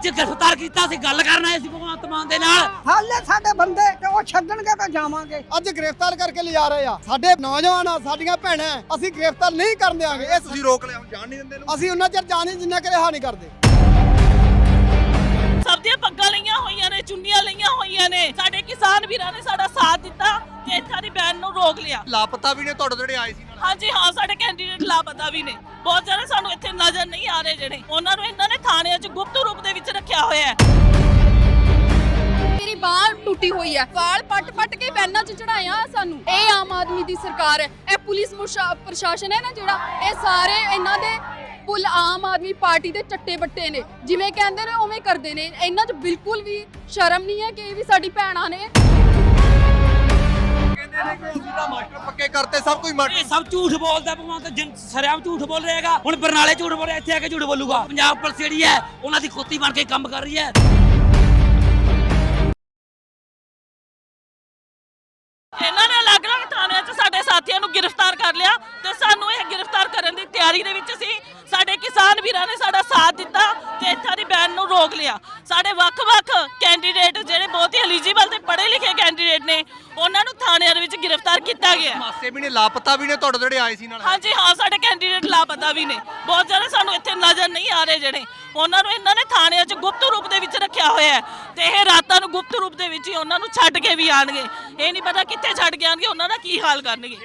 ਅੱਜ ਗ੍ਰਿਫਤਾਰ ਕੀਤਾ ਸੀ ਗੱਲ ਕਰਨ ਆਏ ਸੀ ਭਗਵੰਤ ਮਾਨ ਦੇ ਨਾਲ। ਹਾਲੇ ਸਾਡੇ ਬੰਦੇ ਤੇ ਉਹ ਛੱਡਣਗੇ ਤਾਂ ਜਾਵਾਂਗੇ। ਅੱਜ ਗ੍ਰਿਫਤਾਰ ਕਰਕੇ ਲਿਜਾ ਰਹੇ ਆ। ਸਾਡੇ ਨੌਜਵਾਨ ਆ ਸਾਡੀਆਂ ਭੈਣਾਂ ਅਸੀਂ ਗ੍ਰਿਫਤਾਰ ਨਹੀਂ ਕਰਨ ਦਿਆਂਗੇ। ਇਹ ਤੁਸੀਂ ਰੋਕ ਲਿਆ ਹੁਣ ਜਾਣ ਨਹੀਂ ਦਿੰਦੇ ਅਸੀਂ ਉਹਨਾਂ ਚਿਰ ਜਾਣੀ ਜਿੰਨਾ ਕਰੇ ਹਾਂ ਨਹੀਂ ਕਰਦੇ। ਸਭ ਦੀਆਂ ਪੱਗਾਂ ਲਈਆਂ ਹੋਈਆਂ ਨੇ ਚੁੰਨੀਆਂ ਲਈਆਂ ਹੋਈਆਂ ਨੇ। ਸਾਡੇ ਕਿਸਾਨ ਵੀਰਾਂ ਨੇ ਸਾਡਾ ਸਾਥ ਦਿੱਤਾ। ਤੇ ਇੱਥਾਂ ਦੀ ਬੈਨ ਨੂੰ ਰੋਕ ਲਿਆ। ਲਾਪਤਾ ਵੀ ਨੇ ਤੁਹਾਡੇ ਜਿਹੜੇ ਆਏ ਸੀ। ਨਾਲ ਹਾਂਜੀ ਹਾਂ ਸਾਡੇ ਕੈਂਡੀਡੇਟ ਲਾਪਤਾ ਵੀ ਨੇ। ਬਹੁਤ ਸਾਰੇ ਸਾਨੂੰ ਇੱਥੇ ਨਜ਼ਰ ਨਹੀਂ ਆ ਰਹੇ ਜਿਹੜੇ। ਉਹਨਾਂ ਨੂੰ ਇਹਨਾਂ ਨੇ ਥਾਣਿਆਂ 'ਚ ਗੁਪਤ ਰੂਪ ਦੇ ਵਿੱਚ ਰੱਖਿਆ ਹੋਇਆ ਹੈ। ਮੇਰੀ ਬਾਹ ਟੁੱਟੀ ਹੋਈ ਹੈ। ਵਾਲ ਪੱਟ-ਪੱਟ ਕੇ ਬੈਨਾਂ 'ਚ ਚੜਾਇਆ ਸਾਨੂੰ। ਇਹ ਆਮ ਆਦਮੀ ਦੀ ਸਰਕਾਰ ਹੈ। ਇਹ ਪੁਲਿਸ ਮੁਸ਼ਾ- ਪ੍ਰਸ਼ਾਸਨ ਹੈ ਨਾ ਜਿਹੜਾ ਇਹ ਸਾਰੇ ਇਹਨਾਂ ਦੇ ਪੁੱਲ ਆਮ ਆਦਮੀ ਪਾਰਟੀ ਦੇ ਚੱਟੇ ਬੱਟੇ ਨੇ। ਜਿਵੇਂ ਕਹਿੰਦੇ ਨੇ ਉਵੇਂ ਕਰਦੇ ਨੇ। ਇਹਨਾਂ 'ਚ ਬਿਲਕੁਲ ਵੀ ਸ਼ਰਮ ਨਹੀਂ ਹੈ ਕਿ ਇਹ ਵੀ ਸਾਡੀ ਭੈਣਾਂ ਨੇ। ਕਹਿੰਦੇ ਨੇ ਕਿ ਅਸੀਂ ਤਾਂ ਮਾਸਟਰ ਪੱਕੇ ਕਰਤੇ ਸਭ ਕੁਝ ਮਾਸਟਰ ਇਹ ਸਭ ਝੂਠ ਬੋਲਦਾ ਭਗਵੰਤ ਜਿਨ ਸਰਿਆਮ ਝੂਠ ਬੋਲ ਰਿਹਾਗਾ। ਹੁਣ ਬਰਨਾਲੇ ਝੂਠ ਬੋਲ ਰਿਹਾ ਇੱਥੇ ਆ ਕੇ ਝੂਠ ਬੋਲੂਗਾ। ਪੰਜਾਬ ਪੁਲਿਸ ਜਿਹੜੀ ਹੈ ਉਹਨਾਂ ਦੀ ਕੁੱਤੀ ਬਣ ਕੇ ਕੰਮ ਕਰ ਰਹੀ ਹੈ। ਇਹਨਾਂ ਨੇ ਅਲੱਗ-ਅਲੱਗ ਥਾਣਿਆਂ 'ਚ ਸਾਡੇ ਸਾਥੀਆਂ ਨੂੰ ਗ੍ਰਿਫਤਾਰ ਕਰ ਲਿਆ ਤੇ ਸਾਨੂੰ ਇਹ ਗ੍ਰਿਫਤਾਰ ਕਰਨ ਦੀ ਤਿਆਰੀ ਦੇ ਵਿੱਚ ਸੀ। ਸਾਡੇ ਕਿਸਾਨ ਵੀਰਾਂ ਨੇ ਸਾਡਾ ਸਾਥ ਦਿੱਤਾ ਤੇ ਇੱਥਾਂ ਦੀ ਬੈਨ ਨੂੰ ਰੋਕ ਲਿਆ। ਸਾਡੇ ਵੱਖ-ਵੱਖ ਕੈਂਡੀਡੇਟ ਜਿਹੜੇ ਬਹੁਤ ਹੀ ਐਲੀਜੀਬਲ ਤੇ ਪੜ੍ਹੇ ਲਿਖੇ ਕੈਂਡੀਡੇਟ ਨੇ ਉਹਨਾਂ ਨੂੰ ਥਾਣਿਆਂ ਦੇ ਵਿੱਚ ਗ੍ਰਿਫਤਾਰ ਕੀਤਾ ਗਿਆ। ਮਾਸੇ ਵੀ ਨੇ ਲਾਪਤਾ ਵੀ ਨੇ ਤੁਹਾਡੇ ਜਿਹੜੇ ਆਏ ਸੀ ਨਾਲ। ਹਾਂਜੀ ਹਾਂ ਸਾਡੇ ਕੈਂਡੀਡੇਟ ਲਾਪਤਾ ਵੀ ਨੇ। ਬਹੁਤ ਸਾਰੇ ਸਾਨੂੰ ਇੱਥੇ ਨਜ਼ਰ ਨਹੀਂ ਆ ਰਹੇ ਜਿਹੜੇ। ਉਹਨਾਂ ਨੂੰ ਇਹਨਾਂ ਨੇ ਥਾਣਿਆਂ 'ਚ ਗੁਪਤ ਰੂਪ ਦੇ ਵਿੱਚ ਰੱਖਿਆ ਹੋਇਆ ਹੈ ਤੇ ਇਹ ਰਾਤਾਂ ਨੂੰ ਗੁਪਤ ਰੂਪ ਦੇ ਵਿੱਚ ਹੀ ਉਹਨਾਂ ਨੂੰ ਛੱਡ ਕੇ ਵੀ ਆਣਗੇ ਇਹ ਨਹੀਂ ਪਤਾ ਕਿੱਥੇ ਛੱਡ ਕੇ ਆਣਗੇ ਉਹਨਾਂ ਦਾ ਕੀ ਹਾਲ ਕਰਨਗੇ।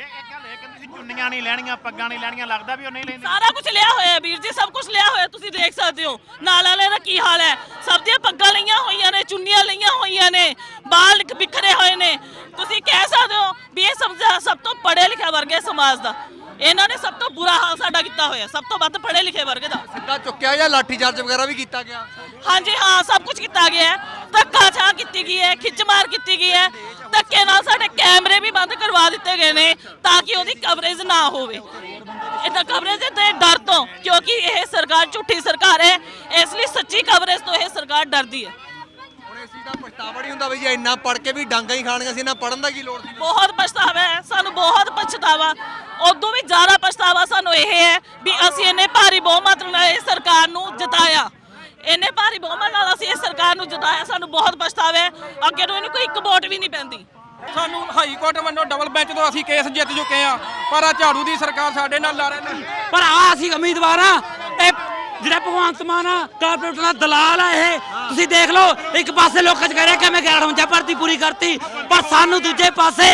ਚੁੰਨੀਆਂ ਨਹੀਂ ਲੈਣੀਆਂ ਪੱਗਾਂ ਨਹੀਂ ਲੈਣੀਆਂ ਲੱਗਦਾ ਵੀ ਉਹ ਨਹੀਂ ਲੈਂਦੇ। ਸਾਰਾ ਕੁਝ ਲਿਆ ਹੋਇਆ ਹੈ ਵੀਰ ਜੀ ਸਭ ਕੁਝ ਲਿਆ ਹੋਇਆ ਤੁਸੀਂ ਦੇਖ ਸਕਦੇ ਹੋ। ਨਾਲ ਵਾਲੇ ਦਾ ਕੀ ਹਾਲ ਹੈ? ਸਭ ਦੀਆਂ ਪੱਗਾਂ ਲਈਆਂ ਹੋਈਆਂ ਨੇ ਚੁੰਨੀਆਂ ਲਈਆਂ ਹੋਈਆਂ ਨੇ ਬਾਲ ਬਿਖਰੇ ਹੋਏ ਨੇ। ਤੁਸੀਂ ਕਹਿ ਸਕਦੇ ਹੋ ਵੀ ਇਹ ਸਭ ਸਭ ਤੋਂ ਪੜ੍ਹੇ ਲਿਖੇ ਵਰਗ ਹੈ ਸਮਾਜ ਦਾ। ਇਹਨਾਂ ਨੇ ਸਭ ਤੋਂ ਬੁਰਾ ਹਾਲ ਸਾਡਾ ਕੀਤਾ ਹੋਇਆ ਸਭ ਤੋਂ ਵੱਧ ਪੜ੍ਹੇ ਲਿਖੇ ਵਰਗ ਦਾ। ਸਿੱਧਾ ਚੁੱਕਿਆ ਜਾਂ ਲਾਠੀ ਚਾਰਜ ਵਗੈਰਾ ਵੀ ਕੀਤਾ ਗਿਆ? ਹਾਂਜੀ ਹਾਂ ਸਭ ਕੁਝ ਕੀਤਾ ਗਿਆ ਹੈ। ਧੱਕਾ ਛਾ ਕੀਤੀ ਗਈ ਹੈ ਖਿੱਚਮਾਰ ਕੀਤੀ ਗਈ ਹੈ। ਧੱਕੇ ਨਾਲ ਸਾਡੇ ਕੈਮਰੇ ਵੀ ਬੰਦ ਕਰਵਾ ਦਿੱਤੇ ਗਏ ਨੇ ਤਾਂ ਕਿ ਉਹਦੀ ਕਵਰੇਜ ਨਾ ਹੋਵੇ। ਇਹਦਾ ਕਵਰੇਜ ਦੇ ਡਰ ਤੋਂ ਕਿਉਂਕਿ ਇਹ ਸਰਕਾਰ ਝੂਠੀ ਸਰਕਾਰ ਹੈ ਇਸ ਲਈ ਸੱਚੀ ਕਵਰੇਜ ਤੋਂ ਇਹ ਸਰਕਾਰ ਡਰਦੀ ਹੈ। ਹੁਣ ਇਸ ਚੀਜ਼ ਦਾ ਪਛਤਾਵਾ ਨਹੀਂ ਹੁੰਦਾ ਵੀ ਜੇ ਇੰਨਾ ਪੜ ਕੇ ਵੀ ਡਾਂਗਾ ਹੀ ਖਾਣੀਆਂ ਸੀ ਇਹਨਾਂ ਪੜਨ ਦਾ ਕੀ ਲੋੜ ਸੀ? ਬਹੁਤ ਪਛਤਾਵਾ ਹੈ ਸਾਨੂੰ ਬਹੁਤ ਪਛਤਾਵਾ। ਉਦੋਂ ਵੀ ਜ਼ਿਆਦਾ ਪਛਤਾਵਾ ਸਾਨੂੰ ਇਹ ਹੈ ਵੀ ਅਸੀਂ ਇੰਨੇ ਭਾਰੀ ਬਹੁਮਤ ਨਾਲ ਇਹ ਸਰਕਾਰ ਨੂੰ ਜਿਤਾਇਆ। ਇੰਨੇ ਭਾਰੀ ਬਹੁਮਤ ਨਾਲ ਅਸੀਂ ਇਹ ਸਰਕਾਰ ਨੂੰ ਜਿਤਾਇਆ ਸਾਨੂੰ ਬਹੁਤ ਪਛਤਾਵਾ। ਹੈ ਅੱਗੇ ਨੂੰ ਇਹਨੂੰ ਕੋਈ ਇੱਕ ਵੋਟ ਵੀ ਨਹੀਂ ਪੈਂਦੀ। ਸਾਨੂੰ ਹਾਈ ਕੋਰਟ ਵੱਲੋਂ ਡਬਲ ਬੈਂਚ ਤੋਂ ਅਸੀਂ ਕੇਸ ਜਿੱਤ ਚੁੱਕੇ ਆ ਪਰ ਆ ਝਾੜੂ ਦੀ ਸਰਕਾਰ ਸਾਡੇ ਨਾਲ ਲੜ ਰਹੀ ਪਰ ਆ ਅਸੀਂ ਉਮੀਦਵਾਰ ਆ ਇਹ ਜਿਹੜਾ ਭਗਵੰਤ ਮਾਨ ਆ ਕਾਰਪੋਰੇਟ ਦਾ ਦਲਾਲ ਆ ਇਹ। ਤੁਸੀਂ ਦੇਖ ਲਓ ਇੱਕ ਪਾਸੇ ਲੋਕਾਂ ਚ ਕਹਿ ਰਹੇ ਕਿ ਮੈਂ 11 ਭਰਤੀ ਪੂਰੀ ਕਰਤੀ ਪਰ ਸਾਨੂੰ ਦੂਜੇ ਪਾਸੇ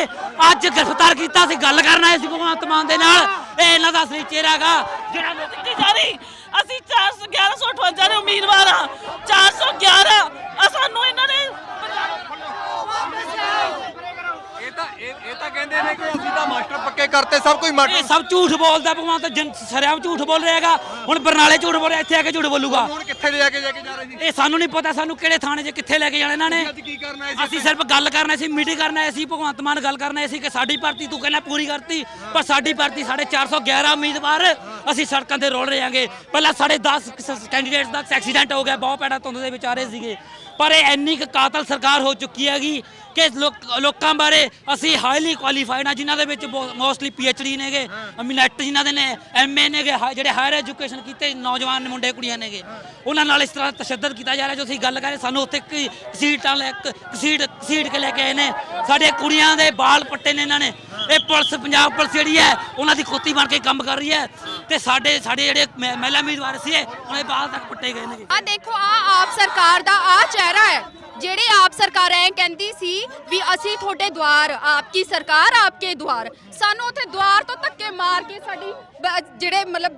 ਅੱਜ ਗ੍ਰਿਫਤਾਰ ਕੀਤਾ ਸੀ ਗੱਲ ਕਰਨ ਆਏ ਸੀ ਭਗਵੰਤ ਮਾਨ ਦੇ ਨਾਲ। ਇਹ ਇਹਨਾਂ ਦਾ ਅਸਲੀ ਚਿਹਰਾ ਹੈਗਾ। ਜਿਹੜਾ ਲੋਕ- ਜਾ ਰਹੀ। ਅਸੀਂ 41158 ਦੇ ਉਮੀਦਵਾਰ ਆ 411 ਆ ਸਾਨੂੰ ਇਹਨਾਂ ਨੇ ਇਹ ਤਾਂ ਇਹ ਇਹ ਤਾਂ ਕਹਿੰਦੇ ਨੇ ਕਿ ਅਸੀਂ ਤਾਂ ਮਾਸਟਰ ਪੱਕੇ ਕਰਤੇ ਸਭ ਕੁਝ ਇਹ ਸਭ ਝੂਠ ਬੋਲਦਾ ਭਗਵੰਤ ਜਿਨ ਸਰਿਆਮ ਝੂਠ ਬੋਲ ਰਿਹਾਗਾ ਹੁਣ ਬਰਨਾਲੇ ਝੂਠ ਬੋਲ ਰਿਹਾ ਇੱਥੇ ਆ ਕੇ ਝੂਠ ਬੋਲੂਗਾ। ਹੁਣ ਕਿੱਥੇ ਲੈ ਕੇ ਜਾ ਕੇ ਜਾ ਰਹੇ ਸੀ ਇਹ ਸਾਨੂੰ ਨਹੀਂ ਪਤਾ ਸਾਨੂੰ ਕਿਹੜੇ ਥਾਣੇ 'ਚ ਕਿੱਥੇ ਲੈ ਕੇ ਜਾਣਾ ਇਹਨਾਂ ਨੇ। ਅੱਜ ਕੀ ਕਰਨਾ ਹੈ ਅਸੀਂ ਸਿਰਫ ਗੱਲ ਕਰਨਾ ਸੀ ਮੀਟਿੰਗ ਕਰਨਾ ਸੀ ਭਗਵੰਤ ਮਾਨ ਗੱਲ ਕਰਨਾ ਸੀ ਕਿ ਸਾਡੀ ਭਰਤੀ ਤੂੰ ਕਹਿੰਦਾ ਪੂਰੀ ਕਰਤੀ ਪਰ ਸਾਡੀ ਭਰਤੀ ਸਾਡੇ 411 ਉਮੀਦਵਾਰ ਅਸੀਂ ਸੜਕਾਂ ਤੇ ਰੋਲ ਰਹੇ ਹਾਂਗੇ। ਪਹਿਲਾਂ ਸਾਡੇ 10 ਕੈਂਡੀਡੇਟਸ ਦਾ ਐਕਸੀਡੈਂਟ ਹੋ ਗਿਆ ਬਹੁਤ ਪੈੜਾ ਧੁੰਦ ਦੇ ਵਿਚਾਰੇ ਸੀਗੇ। ਪਰ ਇਹ ਇੰਨੀ ਕੁ ਕਾਤਲ ਸਰਕਾਰ ਹੋ ਚੁੱਕੀ ਹੈਗੀ ਕਿ ਲੋਕ- ਬਾਰੇ ਅਸੀਂ ਹਾਈਲੀ ਕੁਆਲੀਫਾਈਡ ਆ ਜਿਨ੍ਹਾਂ ਦੇ ਵਿੱਚ ਮੋਸਟਲੀ ਪੀਐਚਡੀ ਨੇਗੇ ਮਿਨਟ ਜਿਨ੍ਹਾਂ ਦੇ ਨੇ ਐਮਏ ਨੇਗੇ ਜਿਹੜੇ ਹਾਇਰ ਐਜੂਕੇਸ਼ਨ ਕੀਤੇ ਨੌਜਵਾਨ ਮੁੰਡੇ ਕੁੜੀਆਂ ਨੇਗੇ। ਉਹਨਾਂ ਨਾਲ ਇਸ ਤਰ੍ਹਾਂ ਤਸ਼ੱਦਦ ਕੀਤਾ ਜਾ ਰਿਹਾ ਜੋ ਅਸੀਂ ਗੱਲ ਕਰੇ ਸਾਨੂੰ ਉੱਥੇ ਘਸੀਟਾਂ ਲੈ ਘਸੀਟ ਘਸੀਟ ਕੇ ਲੈ ਕੇ ਆਏ ਨੇ। ਸਾਡੇ ਕੁੜੀਆਂ ਦੇ ਬਾਲ ਪੱਟੇ ਨੇ ਇਹਨਾਂ ਨੇ। ਇਹ ਪੁਲਿਸ, ਪੰਜਾਬ ਪੁਲਿਸ ਜਿਹੜੀ ਹੈ, ਉਹਨਾਂ ਦੀ ਕੁੱਤੀ ਬਣ ਕੇ ਕੰਮ ਕਰ ਰਹੀ ਹੈ। ਤੇ ਸਾਡੇ ਸਾਡੇ ਜਿਹੜੇ ਮ- ਮਹਿਲਾ ਉਮੀਦਵਾਰ ਸੀ ਉਹਨਾਂ ਦੇ ਬਾਲ ਤੱਕ ਪੱਟੇ ਗਏ ਨੇ ਆ ਦੇਖੋ, ਆ ਆਪ ਸਰਕਾਰ ਦਾ ਆ ਚਿਹਰਾ ਹੈ। ਜਿਹੜੇ ਆਪ ਸਰਕਾਰ ਐ ਕਹਿੰਦੀ ਸੀ ਵੀ ਅਸੀਂ ਤੁਹਾਡੇ ਦੁਆਰ, ਆਪਕੀ ਸਰਕਾਰ ਆਪਕੇ ਦੁਆਰ। ਸਾਨੂੰ ਉੱਥੇ ਦੁਆਰ ਤੋਂ ਧੱਕੇ ਮਾਰ ਕੇ ਸਾਡੀ ਬ- ਜਿਹੜੇ ਮਤਲਬ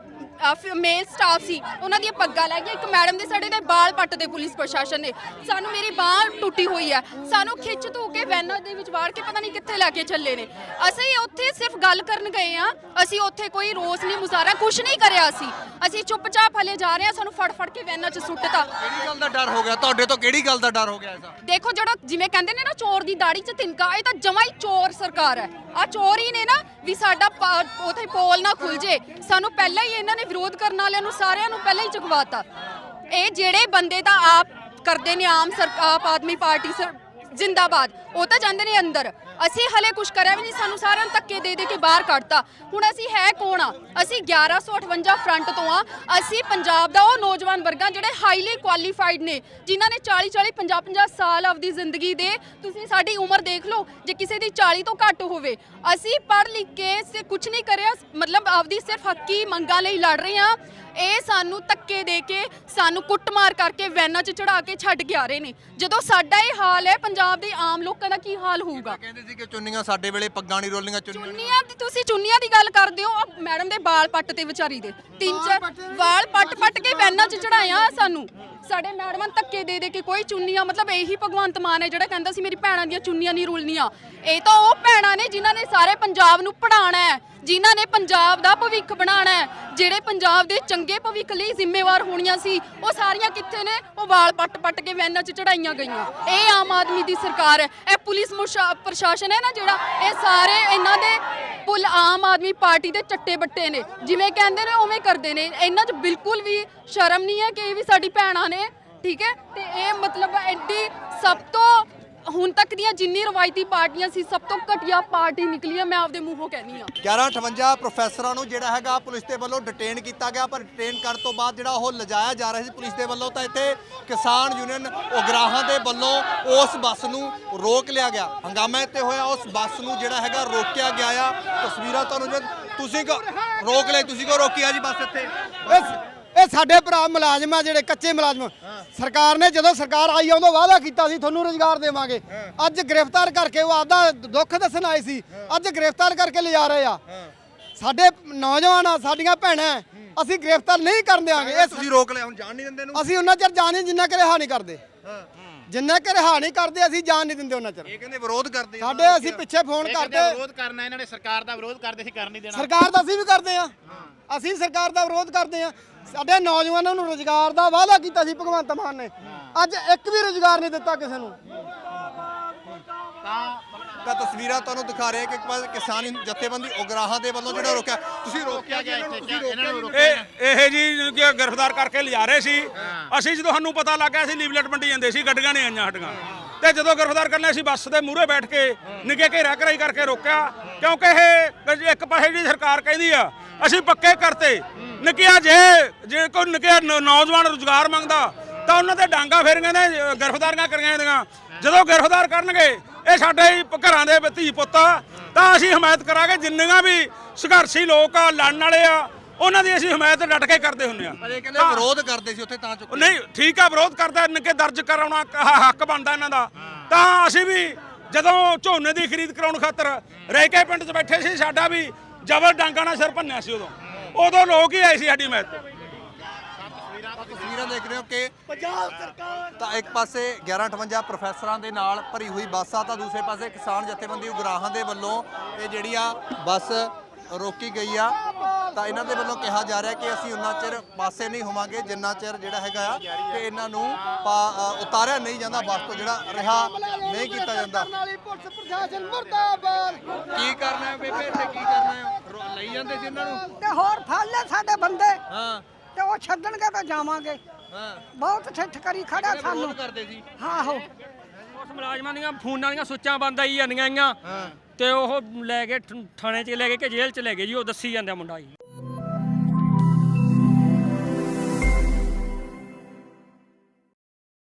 ਮੇਲ ਸਟਾਫ ਸੀ। ਉਹਨਾਂ ਦੀਆਂ ਪੱਗਾਂ ਲੈ ਗਈਆਂ। ਇੱਕ ਮੈਡਮ ਦੇ ਸਾਡੇ ਦੇ ਬਾਲ ਪੱਟਦੇ ਪੁਲਿਸ ਪ੍ਰਸ਼ਾਸਨ ਨੇ। ਸਾਨੂੰ ਮੇਰੀ ਬਾਹ ਟੁੱਟੀ ਹੋਈ ਹੈ। ਸਾਨੂੰ ਖਿੱਚ ਧੂ ਕੇ ਵੈਨਾਂ ਦੇ ਵਿੱਚ ਵਾੜ ਕੇ ਪਤਾ ਨਹੀਂ ਕਿੱਥੇ ਲੈ ਕੇ ਚੱਲੇ ਨੇ। ਅਸੀਂ ਉੱਥੇ ਸਿਰਫ ਗੱਲ ਕਰਨ ਗਏ ਆ ਅਸੀਂ ਉੱਥੇ ਕੋਈ ਰੋਸ ਨਹੀਂ ਮੁਜ਼ਾਹਰਾ ਕੁਝ ਨਹੀਂ ਕਰਿਆ ਅਸੀਂ। ਅਸੀਂ ਚੁੱਪਚਾਪ ਹਲੇ ਜਾ ਰਹੇ ਆ ਸਾਨੂੰ ਫੜ ਫੜ ਕੇ ਵੈਨਾਂ 'ਚ ਸੁੱਟਤਾ। ਕਿਹੜੀ ਗੱਲ ਦਾ ਡਰ ਹੋ ਗਿਆ? ਤੁਹਾਡੇ ਤੋਂ ਕਿਹੜੀ ਗੱਲ ਦਾ ਡਰ ਹੋ ਗਿਆ ਐਸਾ? ਦੇਖੋ ਜਿਹੜਾ ਜਿਵੇਂ ਕਹਿੰਦੇ ਨੇ ਨਾ ਚੋਰ ਦੀ ਦਾੜੀ 'ਚ ਤਿਨਕਾ ਇਹ ਤਾਂ ਜਮਾ ਹੀ ਚੋਰ ਸਰਕਾਰ ਹੈ। ਆ ਚੋਰ ਹੀ ਨੇ ਨਾ ਵੀ ਸਾਡਾ ਉੱਥੇ ਪੋਲ ਨਾ ਖੁੱਲ ਜੇ। ਸਾਨੂੰ ਪਹਿਲਾਂ ਹੀ ਇਹਨਾਂ ਨੇ ਵਿਰੋਧ ਕਰਨ ਵਾਲਿਆਂ ਨੂੰ ਸਾਰਿਆਂ ਨੂੰ ਪਹਿਲਾਂ ਹੀ ਚੁਕਵਾਤਾ। ਇਹ ਜਿਹੜੇ ਬੰਦੇ ਦਾ ਆਪ ਕਰਦੇ ਨੇ, ਆਮ ਸਰ ਆਪ ਆਦਮੀ ਪਾਰਟੀ ਸਰ ਜਿੰਦਾਬਾਦ, ਉਹ ਤਾਂ ਜਾਂਦੇ ਨੇ ਅੰਦਰ। ਅਸੀਂ ਹਲੇ ਕੁਝ ਕਰਿਆ ਵੀ ਨਹੀਂ, ਸਾਨੂੰ ਸਾਰਿਆਂ ਨੂੰ ਧੱਕੇ ਦੇ ਦੇ ਕੇ ਬਾਹਰ ਕੱਢਤਾ। ਹੁਣ ਅਸੀਂ ਹੈ ਕੌਣ ਆ? ਅਸੀਂ 1158 ਫਰੰਟ ਤੋਂ ਆ। ਅਸੀਂ ਪੰਜਾਬ ਦਾ ਉਹ ਨੌਜਵਾਨ ਵਰਗਾ ਜਿਹੜੇ ਹਾਈਲੀ ਕੁਆਲੀਫਾਈਡ ਨੇ, ਜਿਨ੍ਹਾਂ ਨੇ 40 40 50 50 ਸਾਲ ਆਪਦੀ ਜ਼ਿੰਦਗੀ ਦੇ, ਤੁਸੀਂ ਸਾਡੀ ਉਮਰ ਦੇਖ ਲਓ, ਜੇ ਕਿਸੇ ਦੀ 40 ਤੋਂ ਘੱਟ ਹੋਵੇ। ਅਸੀਂ ਪੜ੍ਹ ਲਿਖ ਕੇ ਸੇ ਕੁਝ ਨਹੀਂ ਕਰਿਆ, ਮਤਲਬ ਆਪਦੀ ਸਿਰਫ ਹੱਕੀ ਮੰਗਾਂ ਲਈ ਲੜ ਰਹੇ ਆ ਇਹ ਸਾਨੂੰ ਧੱਕੇ ਦੇ ਕੇ, ਸਾਨੂੰ ਕੁੱਟਮਾਰ ਕਰਕੇ ਵੈਨਾਂ 'ਚ ਚੜਾ ਕੇ ਛੱਡ ਕੇ ਆ ਰਹੇ ਨੇ। ਜਦੋਂ ਸਾਡਾ ਇਹ ਹਾਲ ਹੈ, ਪੰਜਾਬ ਦੇ ਆਮ ਲੋਕਾਂ ਦਾ ਕੀ ਹਾਲ ਹੋਊਗਾ? ਕਹਿੰਦੇ ਸੀ ਕਿ ਚੁੰਨੀਆਂ ਸਾਡੇ ਵੇਲੇ ਪੱਗਾਂ ਨਹੀਂ ਰੋਲੀਆਂ ਚੁੰਨੀਆਂ ਚੁੰਨੀਆਂ ਦੀ ਤੁਸੀਂ ਚੁੰਨੀਆਂ ਦੀ ਗੱਲ ਕਰਦੇ ਹੋ ਮੈਡਮ ਦੇ ਵਾਲ ਪੱਟ ਤੇ ਵਿਚਾਰੀ ਦੇ ਤਿੰਨ ਚਾਰ ਵਾਲ ਪੱਟ ਪੱਟ ਕੇ ਵੈਨਾਂ 'ਚ ਚੜਾਇਆ ਸਾਨੂੰ। ਸਾਡੇ ਮੈਡਮਾਂ ਧੱਕੇ ਦੇ ਦੇ ਕੇ ਕੋਈ ਚੁੰਨੀਆਂ, ਮਤਲਬ ਇਹੀ ਭਗਵੰਤ ਮਾਨ ਹੈ ਜਿਹੜਾ ਕਹਿੰਦਾ ਸੀ ਮੇਰੀ ਭੈਣਾਂ ਦੀਆਂ ਚੁੰਨੀਆਂ ਨਹੀਂ ਰੁਲਣੀਆਂ। ਇਹ ਤਾਂ ਉਹ ਭੈਣਾਂ ਨੇ ਜਿਨ੍ਹਾਂ ਨੇ ਸਾਰੇ ਪੰਜਾਬ ਨੂੰ ਪੜਾਉਣਾ ਹੈ, ਜਿਨ੍ਹਾਂ ਨੇ ਪੰਜਾਬ ਦਾ ਭਵਿੱਖ ਬਣਾਉਣਾ ਹੈ, ਜਿਹੜੇ ਪੰਜਾਬ ਦੇ ਚੰਗੇ ਭਵਿੱਖ ਲਈ ਜ਼ਿੰਮੇਵਾਰ ਹੋਣੀਆਂ ਸੀ, ਉਹ ਸਾਰੀਆਂ ਕਿੱਥੇ ਨੇ? ਉਹ ਵਾਲ ਪੱਟ ਪੱਟ ਕੇ ਵੈਨਾਂ 'ਚ ਚੜਾਈਆਂ ਗਈਆਂ। ਇਹ ਆਮ ਆਦਮੀ ਦੀ ਸਰਕਾਰ ਹੈ। ਇਹ ਪੁਲਿਸ ਮੁਸ਼ਾ- ਪ੍ਰਸ਼ਾਸਨ ਹੈ ਨਾ ਜਿਹੜਾ, ਇਹ ਸਾਰੇ ਇਹਨਾਂ ਦੇ ਪੁਲ, ਆਮ ਆਦਮੀ ਪਾਰਟੀ ਦੇ ਚੱਟੇ ਬੱਟੇ ਨੇ। ਜਿਵੇਂ ਕਹਿੰਦੇ ਨੇ, ਉਵੇਂ ਕਰਦੇ ਨੇ। ਇਹਨਾਂ 'ਚ ਬਿਲਕੁਲ ਵੀ ਸ਼ਰਮ ਨਹੀਂ ਹੈ ਕਿ ਇਹ ਵੀ ਸਾਡੀ ਭੈਣਾਂ ਨੇ, ਠੀਕ ਹੈ? ਤੇ ਇਹ ਮਤਲਬ ਐਡੀ ਸਭ ਤੋਂ ਹੁਣ ਤੱਕ ਦੀਆਂ ਜਿੰਨੀ ਰਵਾਇਤੀ ਪਾਰਟੀਆਂ ਸੀ, ਸਭ ਤੋਂ ਘਟੀਆ ਪਾਰਟੀ ਨਿਕਲੀ ਹੈ, ਮੈਂ ਆਪਦੇ ਮੂੰਹੋਂ ਕਹਿੰਦੀ ਆ 1158 ਪ੍ਰੋਫੈਸਰਾਂ ਨੂੰ ਜਿਹੜਾ ਹੈਗਾ ਪੁਲਿਸ ਦੇ ਵੱਲੋਂ ਡਿਟੇਨ ਕੀਤਾ ਗਿਆ, ਪਰ ਡਿਟੇਨ ਕਰਨ ਤੋਂ ਬਾਅਦ ਜਿਹੜਾ ਉਹ ਲਿਜਾਇਆ ਜਾ ਰਿਹਾ ਸੀ ਪੁਲਿਸ ਦੇ ਵੱਲੋਂ, ਤਾਂ ਇੱਥੇ ਕਿਸਾਨ ਯੂਨੀਅਨ ਉਗਰਾਹਾਂ ਦੇ ਵੱਲੋਂ ਉਸ ਬੱਸ ਨੂੰ ਰੋਕ ਲਿਆ ਗਿਆ। ਹੰਗਾਮਾ ਇੱਥੇ ਹੋਇਆ, ਉਸ ਬੱਸ ਨੂੰ ਜਿਹੜਾ ਹੈਗਾ ਰੋਕਿਆ ਗਿਆ ਆ। ਤਸਵੀਰਾਂ ਤੁਹਾਨੂੰ ਤੁਸੀਂ ਕਿਉਂ- ਰੋਕ ਲਈ, ਤੁਸੀਂ ਕਿਉਂ ਰੋਕੀ ਆ ਜੀ ਬੱਸ ਇੱਥੇ। ਇਹ ਸਾਡੇ ਭਰਾ ਮੁਲਾਜ਼ਮ ਆ ਜਿਹੜੇ ਕੱਚੇ ਮੁਲਾਜ਼ਮ। ਸਰਕਾਰ ਨੇ ਜਦੋਂ ਸਰਕਾਰ ਆਈ ਆ ਉਦੋਂ ਵਾਅਦਾ ਕੀਤਾ ਸੀ ਤੁਹਾਨੂੰ ਰੋਜ਼ਗਾਰ ਦੇਵਾਂਗੇ। ਅੱਜ ਗ੍ਰਿਫਤਾਰ ਕਰਕੇ ਉਹ ਆਪਦਾ ਦੁੱਖ ਦੱਸਣ ਆਏ ਸੀ। ਅੱਜ ਗ੍ਰਿਫਤਾਰ ਕਰਕੇ ਲਿਜਾ ਰਹੇ ਆ। ਸਾਡੇ ਨੌਜਵਾਨ ਆ ਸਾਡੀਆਂ ਭੈਣਾਂ ਅਸੀਂ ਗ੍ਰਿਫਤਾਰ ਨਹੀਂ ਕਰਨ ਦਿਆਂਗੇ। ਇਹ ਤੁਸੀਂ ਰੋਕ ਲਿਆ ਹੁਣ ਜਾਣ ਨਹੀਂ ਦਿੰਦੇ ਨੂੰ ਅਸੀਂ ਉਹਨਾਂ ਚਿਰ ਜਾਣ ਨਹੀਂ ਜਿੰਨਾ ਕਿ ਰਿਹਾ ਨਹੀਂ ਕਰਦੇ। ਜਿੰਨਾ ਕਿ ਰਿਹਾ ਨਹੀਂ ਕਰਦੇ ਅਸੀਂ ਜਾਣ ਨਹੀਂ ਦਿੰਦੇ ਉਹਨਾਂ ਚਿਰ। ਇਹ ਕਹਿੰਦੇ ਵਿਰੋਧ ਕਰਦੇ। ਸਾਡੇ ਅਸੀਂ ਪਿੱਛੇ ਫੋਨ ਕਰਦੇ। ਵਿਰੋਧ ਕਰਨਾ ਇਹਨਾਂ ਨੇ ਸਰਕਾਰ ਦਾ ਵਿਰੋਧ ਕਰਦੇ ਸੀ ਕਰ ਨਹੀਂ ਦੇਣਾ। ਸਰਕਾਰ ਦਾ ਅਸੀਂ ਵੀ ਕਰਦੇ ਆ। ਅਸੀਂ ਸਰਕਾਰ ਦਾ ਵਿਰੋਧ ਕਰਦੇ ਆ ਸਾਡੇ ਨੌਜਵਾਨਾਂ ਨੂੰ ਰੋਜ਼ਗਾਰ ਦਾ ਵਾਅਦਾ ਕੀਤਾ ਸੀ ਭਗਵੰਤ ਮਾਨ ਨੇ। ਅੱਜ ਇੱਕ ਵੀ ਰੋਜ਼ਗਾਰ ਨਹੀਂ ਦਿੱਤਾ ਕਿਸੇ ਨੂੰ। ਤਾਂ ਤਸਵੀਰਾਂ ਤੁਹਾਨੂੰ ਦਿਖਾ ਰਹੇ ਕਿ ਇੱਕ ਕਿਸਾਨ ਜਥੇਬੰਦੀ ਉਗਰਾਹਾਂ ਦੇ ਵੱਲੋਂ ਜਿਹੜਾ ਰੋਕਿਆ ਤੁਸੀਂ ਰੋਕਿਆ ਗਿਆ ਇੱਥੇ ਇਹਨਾਂ ਨੂੰ ਰੋਕਿਆ ਇਹ ਇਹ ਜੀ ਕਿ ਗ੍ਰਿਫਤਾਰ ਕਰਕੇ ਲਿਜਾ ਰਹੇ ਸੀ। ਅਸੀਂ ਜਦੋਂ ਸਾਨੂੰ ਪਤਾ ਲੱਗਾ ਸੀ ਲੀਵਲੇਟ ਮੰਡੀ ਜਾਂਦੇ ਸੀ ਗੱਡੀਆਂ ਨਹੀਂ ਆਈਆਂ ਸਾਡੀਆਂ। ਤੇ ਜਦੋਂ ਗ੍ਰਿਫਤਾਰ ਕਰਨੇ ਅਸੀਂ ਬੱਸ ਦੇ ਮੂਹਰੇ ਬੈਠ ਕੇ ਨਿੱਕੇ ਘੇਰਾ ਘਰਾਈ ਕਰਕੇ ਰੋਕਿਆ। ਕਿਉਂਕਿ ਇਹ ਇੱਕ ਪਾਸੇ ਦੀ ਸਰਕਾਰ ਕਹਿੰਦੀ ਆ ਅਸੀਂ ਪੱਕੇ ਕਰਤੇ। ਨਿੱਕਿਆ ਜੇ ਜੇ ਕੋਈ ਨਿੱਕਿਆ ਨੌਜਵਾਨ ਰੁਜ਼ਗਾਰ ਮੰਗਦਾ ਤਾਂ ਉਹਨਾਂ ਤੇ ਡਾਂਗਾ ਫੇਰੀਆਂ ਨੇ ਗ੍ਰਿਫਤਾਰੀਆਂ ਕਰੀਆਂ ਜਾਂਦੀਆਂ ਜਦੋਂ ਗ੍ਰਿਫਤਾਰ ਕਰਨਗੇ ਇਹ ਸਾਡੇ ਘਰਾਂ ਦੇ ਧੀ ਪੁੱਤ ਆ ਤਾਂ ਅਸੀਂ ਹਮਾਇਤ ਕਰਾਂਗੇ। ਜਿੰਨੀਆਂ ਵੀ ਸੰਘਰਸ਼ੀ ਲੋਕ ਆ ਲੜਨ ਵਾਲੇ ਆ ਉਹਨਾਂ ਦੀ ਅਸੀਂ ਹਮਾਇਤ ਡਟ ਕੇ ਕਰਦੇ ਹੁੰਨੇ ਆ। ਅਜੇ ਕਹਿੰਦੇ ਵਿਰੋਧ ਕਰਦੇ ਸੀ ਉੱਥੇ ਤਾਂ ਚੁੱਕ। ਨਹੀਂ ਠੀਕ ਆ ਵਿਰੋਧ ਕਰਦਾ ਨਿੱਕੇ ਦਰਜ ਕਰਾਉਣਾ ਹੱਕ ਬਣਦਾ ਇਹਨਾਂ ਦਾ। ਤਾਂ ਅਸੀਂ ਵੀ ਜਦੋਂ ਝੋਨੇ ਦੀ ਖਰੀਦ ਕਰਾਉਣ ਖਾਤਰ ਰਹਿ ਕੇ ਪਿੰਡ 'ਚ ਬੈਠੇ ਸੀ ਸਾਡਾ ਵੀ ਜ਼ਬਰ ਡਾਂਗਾ ਨਾਲ ਸਿਰ ਭੰਨਿਆ ਸੀ ਉਦੋਂ। ਉਦੋਂ ਲੋਕ ਹੀ ਆਏ ਸੀ ਸਾਡੀ ਤੇ। ਤਸਵੀਰਾਂ ਦੇਖ ਰਹੇ ਹੋ ਕਿ ਪੰਜਾਬ ਸਰਕਾਰ। ਤਾਂ ਇੱਕ ਪਾਸੇ 1158 ਪ੍ਰੋਫੈਸਰਾਂ ਦੇ ਨਾਲ ਭਰੀ ਹੋਈ ਬੱਸ ਆ ਤਾਂ ਦੂਸਰੇ ਪਾਸੇ ਕਿਸਾਨ ਜਥੇਬੰਦੀ ਉਗਰਾਹਾਂ ਦੇ ਵੱਲੋਂ ਇਹ ਜਿਹੜੀ ਆ ਬੱਸ ਰੋਕੀ ਗਈ ਆ। ਤਾਂ ਇਹਨਾਂ ਦੇ ਵੱਲੋਂ ਕਿਹਾ ਜਾ ਰਿਹਾ ਕਿ ਅਸੀਂ ਉਹਨਾਂ ਚਿਰ ਪਾਸੇ ਨਹੀਂ ਹੋਵਾਂਗੇ ਜਿੰਨਾ ਚਿਰ ਜਿਹੜਾ ਹੈਗਾ ਆ ਕਿ ਇਹਨਾਂ ਨੂੰ ਉਤਾਰਿਆ ਨਹੀਂ ਜਾਂਦਾ ਬੱਸ ਤੋਂ ਜਿਹੜਾ ਰਿਹਾ ਨਹੀਂ ਕੀਤਾ ਜਾਂਦਾ। ਵਾਲੀ ਪੁਲਿਸ ਪ੍ਰਸ਼ਾਸਨ ਮੁਰਦਾਬਾਦ ਕੀ ਕਰਨਾ ਹੈ ਬੇਬੇ ਇੱਥੇ? ਕੀ ਕਰਨਾ ਹੈ? ਰੋ- ਲਈ ਜਾਂਦੇ ਸੀ ਇਹਨਾਂ ਨੂੰ? ਤੇ ਹੋਰ ਫੜ ਲੈ ਸਾਡੇ ਬੰਦੇ। ਹਾਂ। ਤੇ ਉਹ ਛੱਡਣਗੇ ਤਾਂ ਜਾਵਾਂਗੇ। ਹਾਂ। ਬਹੁਤ ਠੱਠ ਕਰੀ ਖੜਾ ਸਾਨੂੰ। ਕਰਦੇ ਸੀ? ਆਹੋ ਉਸ ਮੁਲਾਜ਼ਮਾਂ ਦੀਆਂ ਫੋਨਾਂ ਦੀਆਂ ਸੁੱਚਾਂ ਬੰਦ ਆਈ ਜਾਂਦੀਆਂ ਆਈਆਂ। ਤੇ ਉਹ ਲੈ ਕੇ ਠ- ਥਾਣੇ 'ਚ ਲੈ ਕੇ ਕਿ ਜੇਲ੍ਹ 'ਚ ਲੈ ਗਏ ਜੀ ਉਹ ਦੱਸੀ ਜਾਂਦਾ ਮੁੰਡਾ ਜੀ।